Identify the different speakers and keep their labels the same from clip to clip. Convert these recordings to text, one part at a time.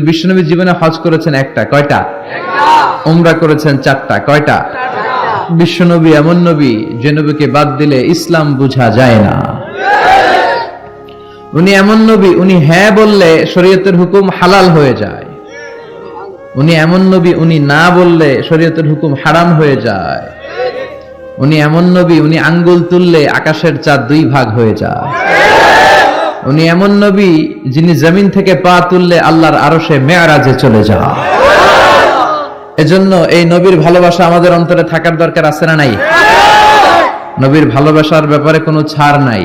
Speaker 1: বিশ্বনবী জীবনে হজ করেছেন একটা কয়টা? উমরা করেছেন চারটা কয়টা? বিশ্বনবী এমন নবী যে নবীকে বাদ দিলে ইসলাম বুঝা যায় না। উনি এমন নবী উনি হ্যাঁ বললে শরীয়তের হুকুম হালাল হয়ে যায়। উনি এমন নবী উনি না বললে শরীয়তের হুকুম হারাম হয়ে যায়। উনি এমন নবী উনি আঙ্গুল তুললে আকাশের চাঁদ দুই ভাগ হয়ে যায়। উনি এমন নবী যিনি জমিন থেকে পা তুললে আল্লাহর আরও সে মেয়ারাজে চলে যান। এজন্য এই নবীর ভালোবাসা আমাদের অন্তরে থাকার দরকার আছে না নাই? নবীর ভালোবাসার ব্যাপারে কোনো ছাড় নাই।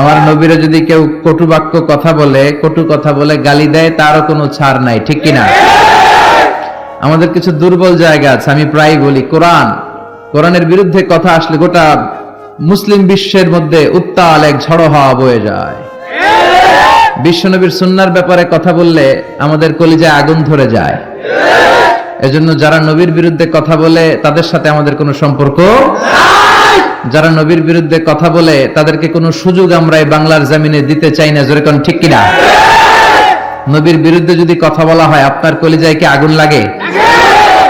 Speaker 1: আমার নবীরে যদি কেউ কটু বাক্য কথা বলে, কটু কথা বলে গালি দেয়, তারও কোনো ছাড় নাই, ঠিক কিনা? আমাদের কিছু দুর্বল জায়গা আছে, আমি প্রায় বলি, কোরআন। কোরআনের বিরুদ্ধে কথা আসলে গোটা মুসলিম বিশ্বের মধ্যে উত্তাল এক ঝড়ো হওয়া বয়ে যায়। বিশ্বনবীর সুন্নার ব্যাপারে কথা বললে আমাদের কলিজায় আগুন ধরে যায়। এজন্য যারা নবীর বিরুদ্ধে কথা বলে, তাদের সাথে আমাদের কোনো সম্পর্ক যারা নবীর বিরুদ্ধে কথা বলে, তাদেরকে কোনো সুযোগ আমরা এই বাংলার জামিনে দিতে চাই না। যেরকম ঠিক কিনা? নবীর বিরুদ্ধে যদি কথা বলা হয়, আপনার কলিজায় কি আগুন লাগে?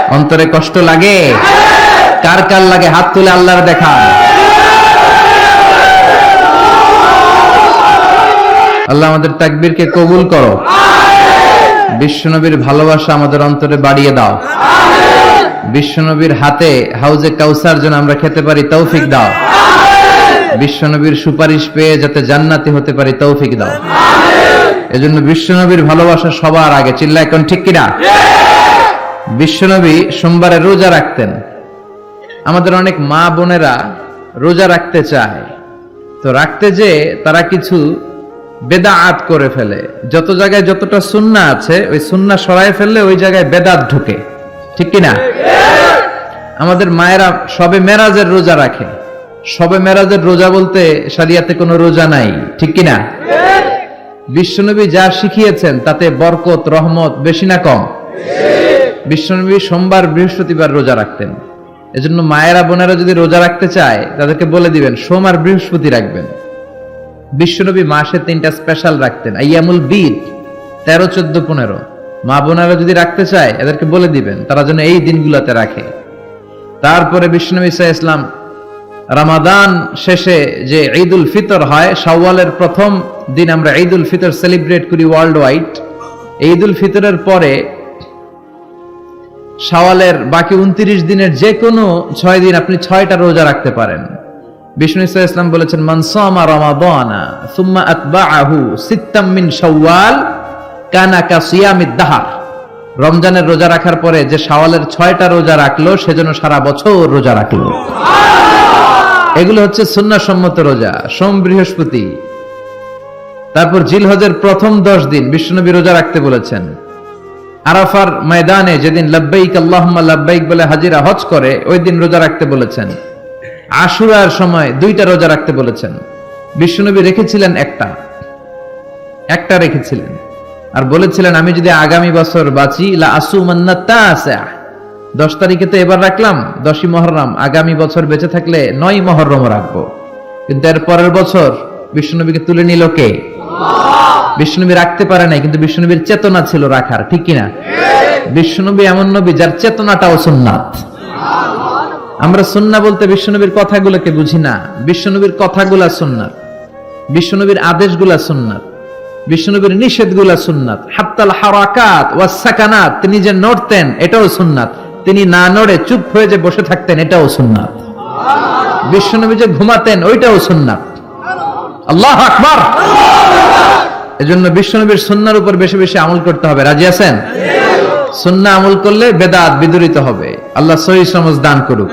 Speaker 1: অন্তরে কষ্ট লাগে? কার কার লাগে? হাত তুলে আল্লাহর দেখা আল্লাহ আমাদের তাকবীরকে কবুল করো। বিশ্বনবীর ভালোবাসা আমাদের অন্তরে বাড়িয়ে দাও। বিশ্বনবীর হাতে হাউজে কাউসার যেন আমরা খেতে পারি তৌফিক দাও। বিশ্বনবীর সুপারিশ পেয়ে যাতে জান্নাতি হতে পারি তৌফিক দাও। এজন্য বিশ্বনবীর ভালোবাসা সবার আগে চিল্লা এখন ঠিক কিনা? বিশ্বনবী সোমবারে রোজা রাখতেন। আমাদের অনেক মা বোনেরা রোজা রাখতে চায়। তো রাখতে যে তারা কিছু বেদাআত করে ফেলে। যত জায়গায় যতটা সুন্না আছে, ওই সুন্না সরাই ফেললে ওই জায়গায় বেদাত ঢুকে। ঠিক কিনা? আমাদের মায়েরা সবে মেরাজের রোজা রাখে। সবে মেরাজের রোজা বলতে সারিয়াতে কোনো রোজা নাই। ঠিক কিনা? বিশ্বনবী যা শিখিয়েছেন, তাতে বরকত, রহমত বেশি না কম? বিশ্বনবী সোমবার বৃহস্পতিবার রোজা রাখতেন। এজন্য মায়েরা, বোনেরা যদি রোজা রাখতে চায়, তাদেরকে বলে দিবেন, সোম আর বৃহস্পতি রাখবেন। বিশ্বনবী মাসে তিনটা স্পেশাল রাখতেন। আইয়ামুল বিদ তেরো, চোদ্দ, পনেরো। মা বোনারা যদি রাখতে চায়, এদেরকে বলে দিবেন, তারা যেন এই দিনগুলোতে রাখে। তারপরে বিশ্বনবী ইসা ইসলাম রামাদান শেষে যে ঈদ উল ফিতর হয় সাওয়ালের প্রথম দিন আমরা ঈদ উল ফিতর সেলিব্রেট করি ওয়ার্ল্ড ওয়াইড ঈদ উল ফিতরের পরে সাওয়ালের বাকি উনত্রিশ দিনের যে কোনো ছয় দিন আপনি ছয়টা রোজা রাখতে পারেন। বিষ্ণু ইসা ইসলাম বলেছেন মানসামা রমাদানা সুম্মা আতবাআহু সিত্তাম মিন শাওয়াল কানা কা সিয়ামিদ দাহার। রমজানের রোজা রাখার পরে যে শাওয়ালের ছয়টা রোজা রাখল সেজন্য সারা বছর রোজা রাখল। এগুলো হচ্ছে সুন্নাসম্মত রোজা সোম বৃহস্পতি। তারপর জিলহজের প্রথম দশ দিন বিষ্ণুনবী রোজা রাখতে বলেছেন আরাফার ময়দানে যেদিন লাব্বাইক আল্লাহুম্মা লাব্বাইক বলে হাজিরা হজ করে ওই দিন রোজা রাখতে বলেছেন। আশুরার সময় দুইটা রোজা রাখতে বলেছেন। বিষ্ণুনবী রেখেছিলেন একটা। একটা রেখেছিলেন। আর বলেছিলেন আমি যদি আগামী বছর বাঁচি লা আসুমান্না তাসা দশ তারিখে তো এবার রাখলাম দশই মহরম। আগামী বছর বেঁচে থাকলে নয় মহরম রাখব। কিন্তু এর পরের বছর বিষ্ণুনবীকে তুলে নিল কে? বিষ্ণুনবী রাখতে পারে নাই কিন্তু বিষ্ণুনবীর চেতনা ছিল রাখার ঠিক কিনা? বিষ্ণুনবী এমন নবী যার চেতনাটাও সুন্নাত। আমরা সুন্না বলতে বিশ্বনবীর কথাগুলোকে বুঝি না। বিষ্ণুনবীর কথাগুলা সুন্নাত। বিষ্ণুনবীর আদেশগুলা সুন্নাত। বিষ্ণুনবীর নিষেধগুলা সুন্নাত। হাত্তাল হারাকাত ওয়াস সাকানাত, তিনি যে নড়তেন, এটাও সুন্নাত। তিনি না নড়ে চুপ হয়ে যে বসে থাকতেন, এটাও সুন্নাত। বিষ্ণুনবী যে ঘুমাতেন, ওইটাও সুন্নাত। আল্লাহ আকবার! এজন্য বিশ্বনবীর সুন্নার উপর বেশি বেশি আমল করতে হবে। রাজি আছেন? সুন্না আমল করলে বেদাত বিদরিত হবে। আল্লাহ সহি সমাজ দান করুক।